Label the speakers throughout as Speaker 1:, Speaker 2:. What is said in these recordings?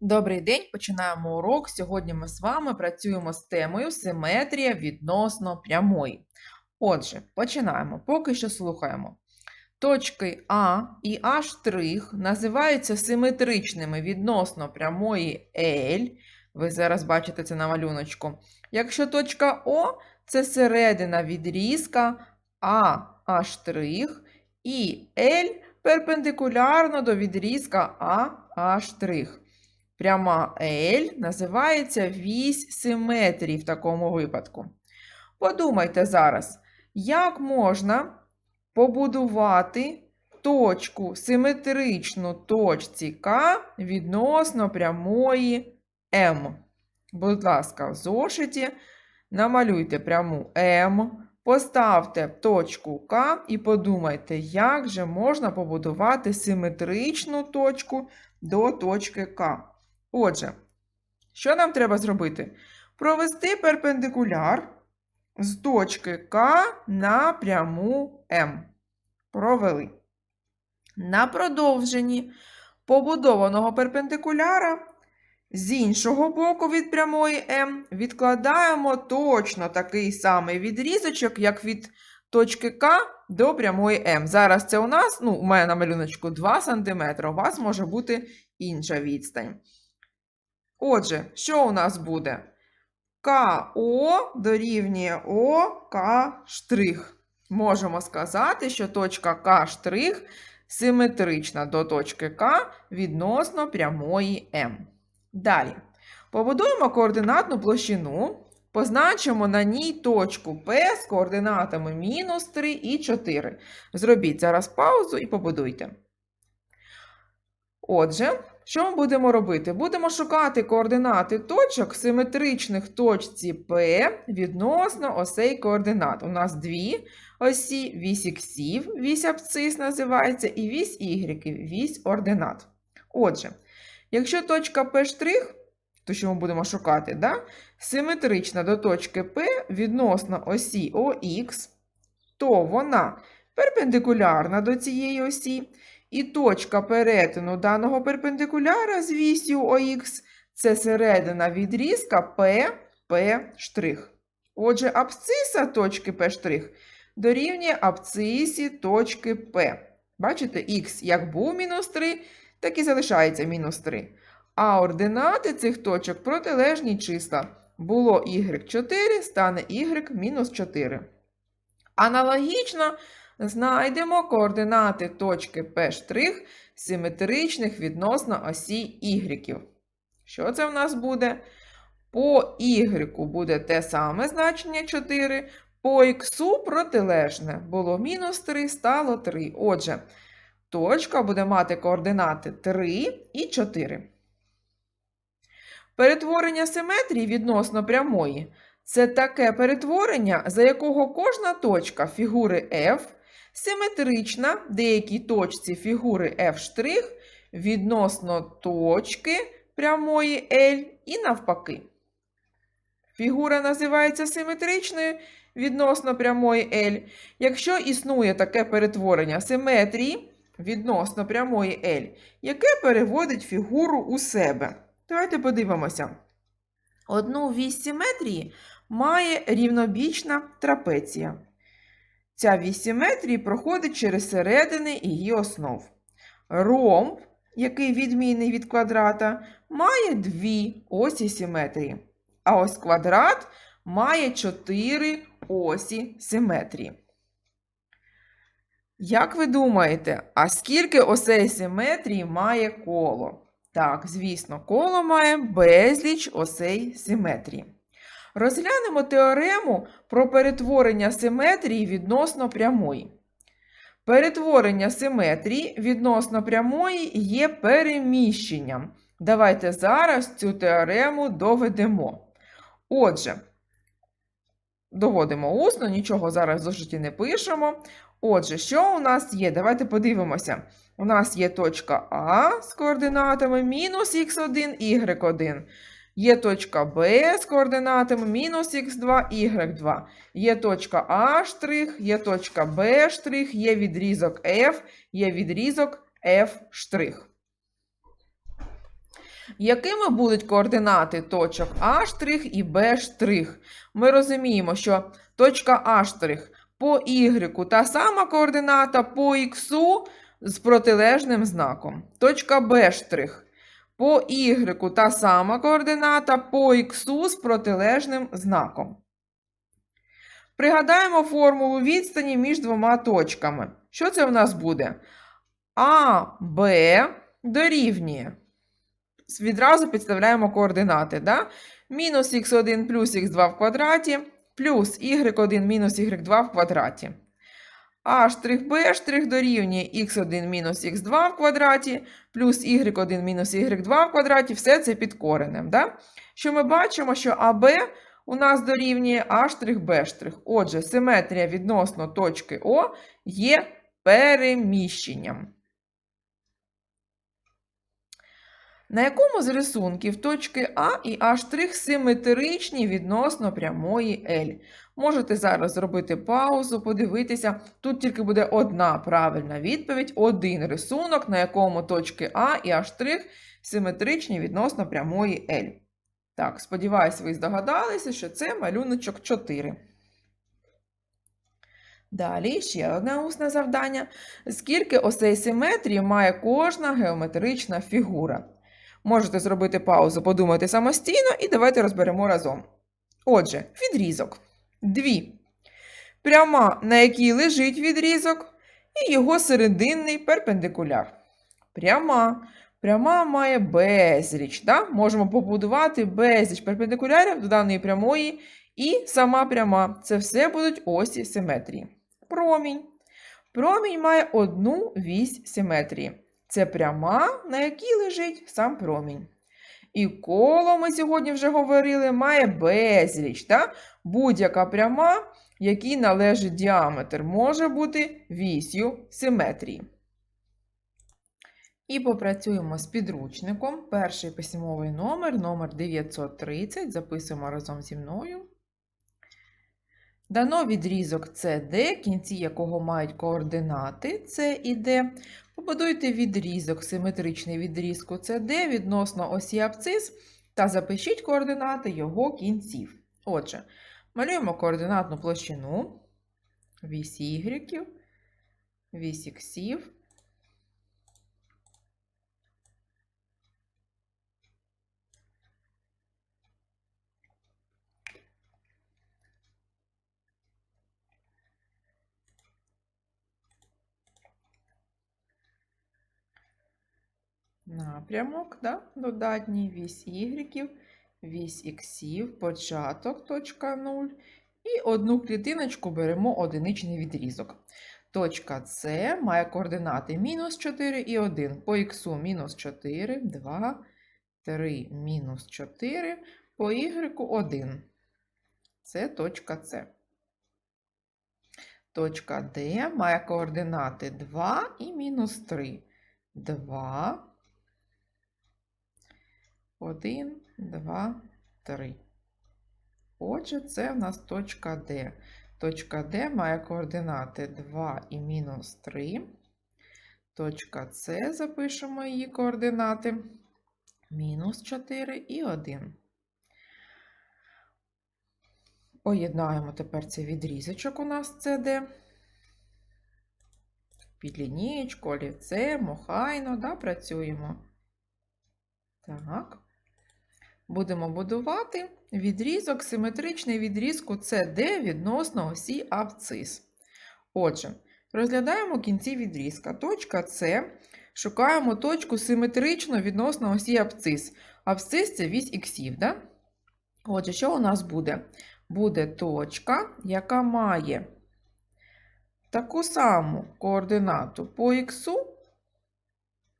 Speaker 1: Добрий день, починаємо урок. Сьогодні ми з вами працюємо з темою симетрія відносно прямої. Отже, починаємо. Поки що слухаємо. Точки А і А' називаються симетричними відносно прямої L. Ви зараз бачите це на малюночку. Якщо точка О це середина відрізка А і L перпендикулярно до відрізка А'. Пряма L називається вісь симетрії в такому випадку. Подумайте зараз, як можна побудувати точку симетричну точці К відносно прямої М. Будь ласка, в зошиті намалюйте пряму М, поставте точку К і подумайте, як же можна побудувати симетричну точку до точки К. Отже, що нам треба зробити? Провести перпендикуляр з точки К на пряму М. Провели. На продовженні побудованого перпендикуляра з іншого боку від прямої М відкладаємо точно такий самий відрізочок, як від точки К до прямої М. Зараз це у нас, ну, у мене на малюночку 2 см, у вас може бути інша відстань. Отже, що у нас буде? КО дорівнює ОК. Можемо сказати, що точка К симетрична до точки К відносно прямої М. Далі. Побудуємо координатну площину, позначимо на ній точку P з координатами мінус 3 і 4. Зробіть зараз паузу і побудуйте. Отже, що ми будемо робити? Будемо шукати координати точок симетричних точці P відносно осей координат. У нас дві осі, вісь іксів, вісь абцис називається, і вісь Y, вісь ординат. Отже, якщо точка P', то що ми будемо шукати, да? симетрична до точки P відносно осі ОХ, то вона перпендикулярна до цієї осі. І точка перетину даного перпендикуляра з вісю ОХ це середина відрізка P'. Отже, абсциса точки P' дорівнює абсцисі точки P. Бачите, х як був мінус 3, так і залишається мінус 3. А ординати цих точок протилежні числа. Було y4, стане y мінус 4. Аналогічно знайдемо координати точки P' симетричних відносно осі Y. Що це в нас буде? По Y буде те саме значення 4, по Х протилежне. Було мінус 3, стало 3. Отже, точка буде мати координати 3 і 4. Перетворення симетрії відносно прямої це таке перетворення, за якого кожна точка фігури F симетрична деякій точці фігури F' відносно точки прямої L і навпаки. Фігура називається симетричною відносно прямої L, якщо існує таке перетворення симетрії відносно прямої L, яке переводить фігуру у себе. Давайте подивимося. Одну вісь симетрії має рівнобічна трапеція. Ця вісь симетрії проходить через середини її основ. Ромб, який відмінний від квадрата, має дві осі симетрії. А ось квадрат має чотири осі симетрії. Як ви думаєте, а скільки осей симетрії має коло? Так, звісно, коло має безліч осей симетрії. Розглянемо теорему про перетворення симетрії відносно прямої. Перетворення симетрії відносно прямої є переміщенням. Давайте зараз цю теорему доведемо. Отже, доводимо усно, нічого зараз в зошиті не пишемо. Отже, що у нас є? Давайте подивимося. У нас є точка А з координатами мінус х1, y1. Є точка Б з координатами мінус х2, y2. Є точка А', є точка Б', є відрізок F, є відрізок F'. Якими будуть координати точок А' і Б'? Ми розуміємо, що точка А' по Y та сама координата по Х з протилежним знаком. Точка Б' по Y та сама координата по Х з протилежним знаком. Пригадаємо формулу відстані між двома точками. Що це в нас буде? А, Б дорівнює. Відразу підставляємо координати. Да? Мінус х1 плюс х2 в квадраті, плюс y1 мінус y2 в квадраті. А штрих дорівнює х1 мінус х2 в квадраті, плюс y1 мінус y2 в квадраті, все це під коренем. Да? Що ми бачимо, що АБ у нас дорівнює штрих Отже, симетрія відносно точки О є переміщенням. На якому з рисунків точки А і А' симетричні відносно прямої L? Можете зараз зробити паузу, подивитися. Тут тільки буде одна правильна відповідь, один рисунок, на якому точки А і А' симетричні відносно прямої L. Так, сподіваюсь, ви здогадалися, що це малюночок 4. Далі ще одне усне завдання. Скільки осей симетрії має кожна геометрична фігура? Можете зробити паузу, подумати самостійно, і давайте розберемо разом. Отже, відрізок. Дві. Пряма, на якій лежить відрізок, і його серединний перпендикуляр. Пряма. Пряма має безліч. Да? Можемо побудувати безліч перпендикулярів до даної прямої, і сама пряма. Це все будуть осі симетрії. Промінь. Промінь має одну вісь симетрії. Це пряма, на якій лежить сам промінь. І коло, ми сьогодні вже говорили, має безліч. Да? Будь-яка пряма, якій належить діаметр, може бути вісью симетрії. І попрацюємо з підручником. Перший письмовий номер, номер 930. Записуємо разом зі мною. Дано відрізок CD, кінці якого мають координати С і Д. Побудуйте відрізок, симетричний відрізку CD відносно осі абцис та запишіть координати його кінців. Отже, малюємо координатну площину вісь Y, вісь іксів. Напрямок, да? додатній вісь Y, вісь Х, початок, точка 0. І одну клітиночку беремо одиничний відрізок. Точка С має координати мінус 4 і 1. По х мінус 4, 2, 3, мінус 4, по y 1. Це точка С. Точка Д має координати 2 і мінус 3. 2, 1, 2, 3. Отже, це в нас точка Д. Точка Д має координати 2 і мінус 3. Точка С, запишемо її координати. Мінус 4 і 1. Поєднаємо тепер цей відрізочок у нас CD. Під лінієчку, олівцем, охайно, да, працюємо. Так. Будемо будувати відрізок, симетричний відрізку CD відносно осі абцис. Отже, розглядаємо кінці відрізка. Точка С. Шукаємо точку симетрично відносно осі абцис. Абцис це вісь іксів. Да? Отже, що у нас буде? Буде точка, яка має таку саму координату по х,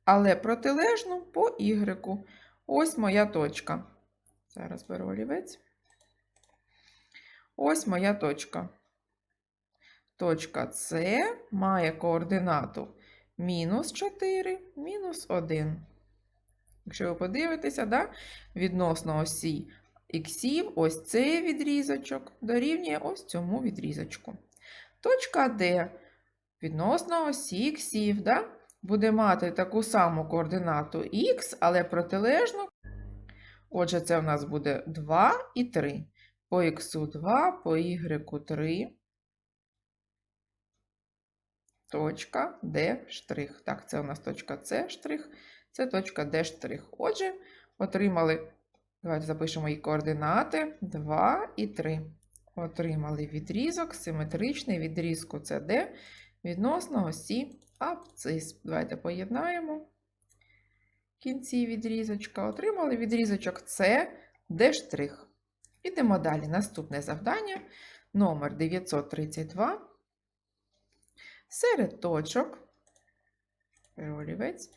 Speaker 1: але протилежну по y. Ось моя точка. Зараз беру олівець. Ось моя точка. Точка С має координату мінус 4, мінус 1. Якщо ви подивитеся, да, відносно осі іксів, ось цей відрізочок дорівнює ось цьому відрізочку. Точка Д відносно осі іксів, да, буде мати таку саму координату х, але протилежну Отже, це у нас буде 2 і 3. По х 2, по y 3. Точка Д штрих. Так, це у нас точка С штрих, це точка Д штрих. Отже, отримали, давайте запишемо її координати 2 і 3. Отримали відрізок, симетричний відрізку СД відносно осі абцис. Давайте поєднаємо кінці відрізочка. Отримали відрізочок С, Д. Ідемо далі. Наступне завдання номер 932. Серед точок, олівець,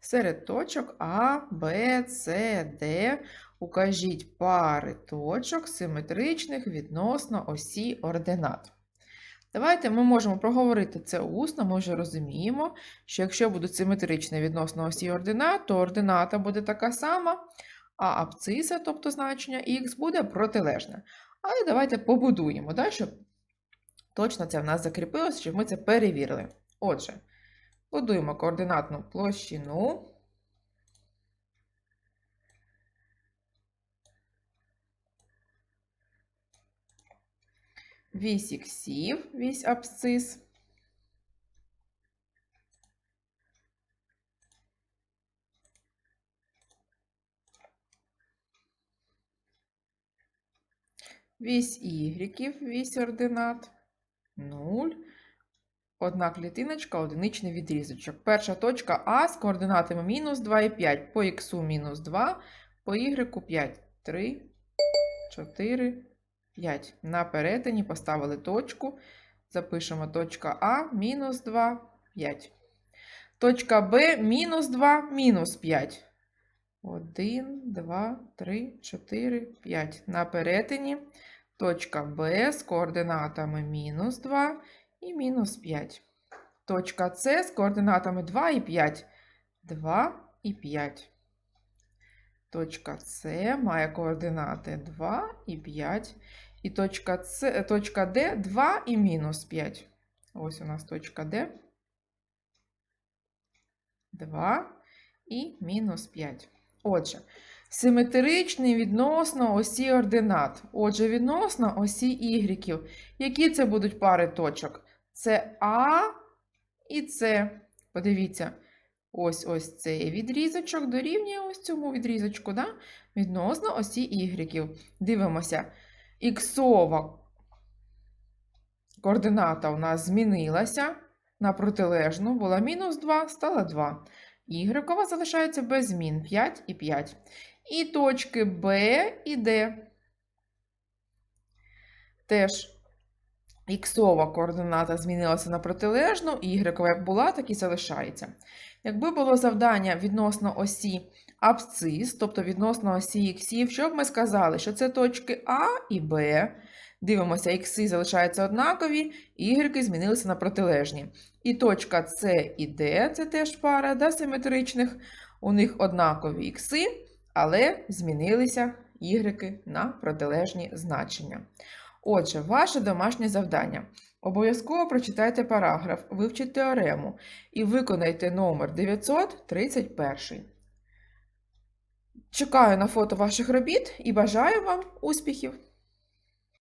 Speaker 1: серед точок А, Б, С, Д укажіть пари точок симетричних відносно осі ординат. Давайте ми можемо проговорити це усно, ми вже розуміємо, що якщо будуть симетричні відносно осі ординат, то ордината буде така сама, а абциса, тобто значення х, буде протилежне. Але давайте побудуємо, да, щоб точно це в нас закріпилося, щоб ми це перевірили. Отже, будуємо координатну площину. Вісь іксів, вісь абсцис. Вісь ігріків, вісь ординат. 0. Одна клітиночка, одиничний відрізочок. Перша точка А з координатами мінус 2 і 5. По х мінус 2, по y 5. 3, 4, 5. На перетині поставили точку. Запишемо точка А мінус 2, 5. Точка Б мінус 2, мінус 5. 1, 2, 3, 4, 5. На перетині точка Б з координатами мінус 2 і мінус 5. Точка С з координатами 2 і 5. 2 і 5. Точка С має координати 2 і 5. І точка, С, точка Д 2 і мінус 5. Ось у нас точка Д. 2 і мінус 5. Отже, симетричний відносно осі ординат. Отже, відносно осі ігріків. Які це будуть пари точок? Це А і С. Подивіться, ось ось цей відрізочок дорівнює ось цьому відрізочку, да? відносно осі ігріків. Дивимося, іксова координата у нас змінилася на протилежну, була мінус 2, стала 2. Ігрекова залишається без змін 5 і 5. І точки Б і Д. Теж іксова координата змінилася на протилежну, ігрекова як була, так і залишається. Якби було завдання відносно осі абсцис, тобто відносно осі іксів, що б ми сказали, що це точки А і Б. Дивимося, ікси залишаються однакові, ігреки змінилися на протилежні. І точка С і Д це теж пара да, симетричних. У них однакові ікси, але змінилися ігреки на протилежні значення. Отже, ваше домашнє завдання. Обов'язково прочитайте параграф, вивчіть теорему і виконайте номер 931. Чекаю на фото ваших робіт і бажаю вам успіхів!